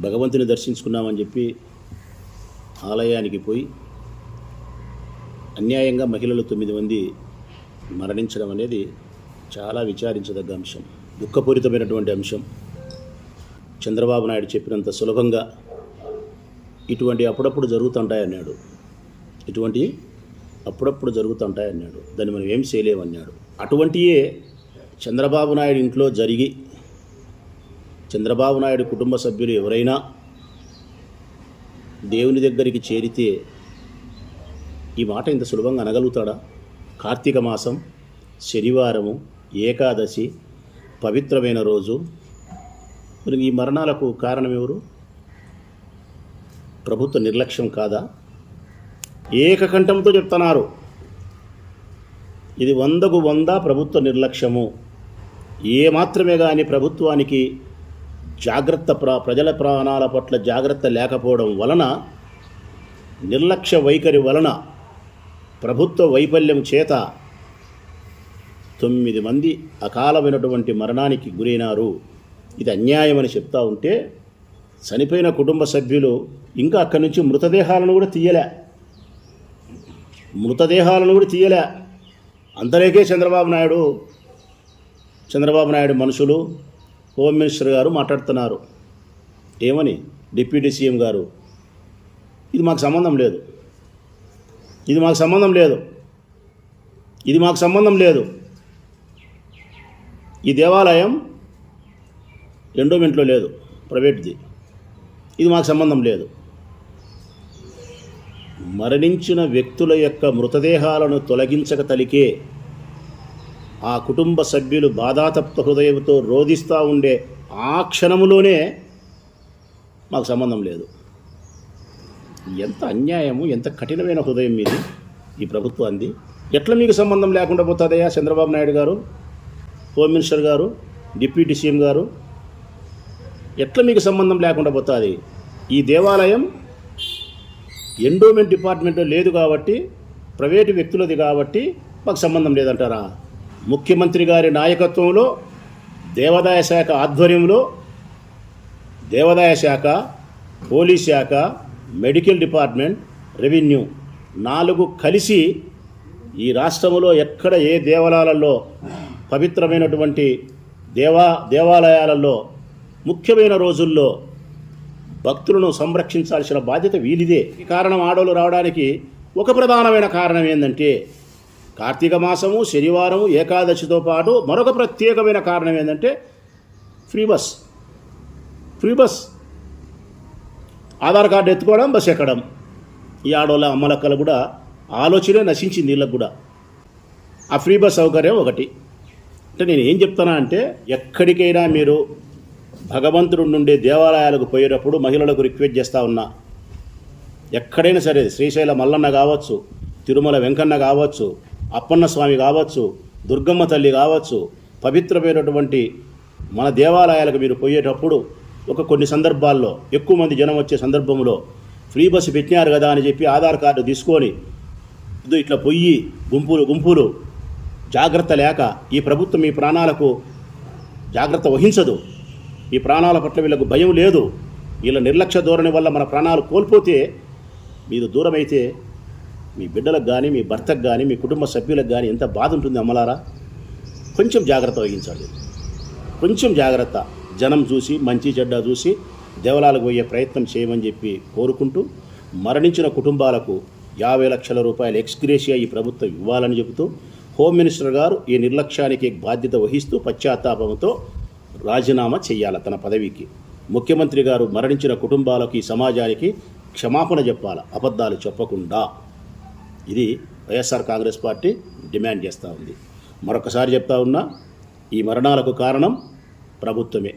భగవంతుని దర్శించుకున్నామని చెప్పి ఆలయానికి పోయి అన్యాయంగా మహిళలు తొమ్మిది మంది మరణించడం అనేది చాలా విచారించదగ్గ అంశం. దుఃఖపూరితమైనటువంటి అంశం. చంద్రబాబు నాయుడు చెప్పినంత సులభంగా ఇటువంటి అప్పుడప్పుడు జరుగుతుంటాయన్నాడు. ఇటువంటి అప్పుడప్పుడు జరుగుతుంటాయన్నాడు. దాన్ని మనం ఏం చేయలేమన్నాడు. అటువంటియే చంద్రబాబు నాయుడు ఇంట్లో జరిగి చంద్రబాబు నాయుడు కుటుంబ సభ్యులు ఎవరైనా దేవుని దగ్గరికి చేరితే ఈ మాట ఇంత సులభంగా అనగలుగుతాడా? కార్తీక మాసం శనివారము ఏకాదశి పవిత్రమైన రోజు. మరి ఈ మరణాలకు కారణం ఎవరు? ప్రభుత్వ నిర్లక్ష్యం కాదా? ఏకకంఠంతో చెప్తున్నారు. ఇది వందకు వంద ప్రభుత్వ నిర్లక్ష్యము. ఏ మాత్రమే కానీ ప్రభుత్వానికి జాగ్రత్త ప్రా ప్రజల ప్రాణాల పట్ల జాగ్రత్త లేకపోవడం వలన నిర్లక్ష్య వైఖరి వలన ప్రభుత్వ వైఫల్యం చేత తొమ్మిది మంది అకాలమైనటువంటి మరణానికి గురైనారు. ఇది అన్యాయమని చెప్తా ఉంటే చనిపోయిన కుటుంబ సభ్యులు ఇంకా అక్కడి నుంచి మృతదేహాలను కూడా తీయలే. మృతదేహాలను కూడా తీయలే. అంతలేకే చంద్రబాబు నాయుడు చంద్రబాబు నాయుడు మనుషులు హోమ్ మినిస్టర్ గారు మాట్లాడుతున్నారు. ఏమని? డిప్యూటీ సీఎం గారు. ఇది మాకు సంబంధం లేదు. ఇది మాకు సంబంధం లేదు. ఇది మాకు సంబంధం లేదు. ఈ దేవాలయం ఎండోమెంట్లో లేదు. ప్రైవేట్ది. ఇది మాకు సంబంధం లేదు. మరణించిన వ్యక్తుల యొక్క మృతదేహాలను తొలగించక తలికే ఆ కుటుంబ సభ్యులు బాధాతప్త హృదయంతో రోధిస్తూ ఉండే ఆ క్షణములోనే మాకు సంబంధం లేదు. ఎంత అన్యాయము ఎంత కఠినమైన హృదయం మీది ఈ ప్రభుత్వాన్ని ఎట్లా మీకు సంబంధం లేకుండా పోతుందయ్యా చంద్రబాబు నాయుడు గారు హోమ్ మినిస్టర్ గారు డిప్యూటీ సీఎం గారు? ఎట్లా మీకు సంబంధం లేకుండా పోతుంది? ఈ దేవాలయం ఎండోమెంట్ డిపార్ట్మెంట్లో లేదు కాబట్టి ప్రైవేటు వ్యక్తులది కాబట్టి మాకు సంబంధం లేదంటారా? ముఖ్యమంత్రి గారి నాయకత్వంలో దేవాదాయ శాఖ ఆధ్వర్యంలో దేవాదాయ శాఖ పోలీస్ శాఖ మెడికల్ డిపార్ట్మెంట్ రెవెన్యూ నాలుగు కలిసి ఈ రాష్ట్రంలో ఎక్కడ ఏ దేవాలయాలలో పవిత్రమైనటువంటి దేవా దేవాలయాలలో ముఖ్యమైన రోజుల్లో భక్తులను సంరక్షించాల్సిన బాధ్యత వీలిదే ఈ కారణం ఆడోళ్ళు రావడానికి ఒక ప్రధానమైన కారణం ఏంటంటే కార్తీక మాసము శనివారము ఏకాదశితో పాటు మరొక ప్రత్యేకమైన కారణం ఏంటంటే free bus. Free bus. Aadhaar card ఎత్తుకోవడం bus ఎక్కడం. ఈ ఆడోళ్ళ అమ్మలక్కలు కూడా ఆలోచనే నశించింది వీళ్ళకు కూడా. ఆ ఫ్రీ బస్ సౌకర్యం ఒకటి. అంటే నేను ఏం చెప్తానా అంటే ఎక్కడికైనా మీరు భగవంతుడు నుండి దేవాలయాలకు పోయేటప్పుడు మహిళలకు రిక్వెస్ట్ చేస్తూ ఉన్నా. ఎక్కడైనా సరే శ్రీశైల మల్లన్న కావచ్చు తిరుమల వెంకన్న కావచ్చు అప్పన్న స్వామి కావచ్చు దుర్గమ్మ తల్లి కావచ్చు పవిత్రమైనటువంటి మన దేవాలయాలకు మీరు పోయేటప్పుడు ఒక కొన్ని సందర్భాల్లో ఎక్కువ మంది జనం వచ్చే సందర్భంలో ఫ్రీ బస్సు పెట్టినారు కదా అని చెప్పి ఆధార్ కార్డు తీసుకొని ఇట్లా పొయ్యి గుంపులు గుంపులు జాగ్రత్త లేక ఈ ప్రభుత్వం మీ ప్రాణాలకు జాగ్రత్త వహించదు. ఈ ప్రాణాల పట్ల వీళ్ళకు భయం లేదు. వీళ్ళ నిర్లక్ష్య ధోరణి వల్ల మన ప్రాణాలు కోల్పోతే మీరు దూరమైతే మీ బిడ్డలకు కానీ మీ భర్తకు కానీ మీ కుటుంబ సభ్యులకు కానీ ఎంత బాధ ఉంటుంది అమ్మలారా? కొంచెం జాగ్రత్త వహించాలి. కొంచెం జాగ్రత్త. జనం చూసి మంచి చెడ్డ చూసి దేవాలయాలకు పోయే ప్రయత్నం చేయమని చెప్పి కోరుకుంటూ మరణించిన కుటుంబాలకు యాభై లక్షల రూపాయల ఎక్స్గ్రేషియా ఈ ప్రభుత్వం ఇవ్వాలని చెబుతూ హోమ్ మినిస్టర్ గారు ఈ నిర్లక్ష్యానికి బాధ్యత వహిస్తూ పశ్చాత్తాపంతో రాజీనామా చేయాలి తన పదవికి. ముఖ్యమంత్రి గారు మరణించిన కుటుంబాలకు ఈ సమాజానికి క్షమాపణ చెప్పాలి. అబద్ధాలు చెప్పకుండా. ఇది వైఎస్ఆర్ కాంగ్రెస్ పార్టీ డిమాండ్ చేస్తూ ఉంది. మరొకసారి చెప్తా ఉన్నా ఈ మరణాలకు కారణం ప్రభుత్వమే.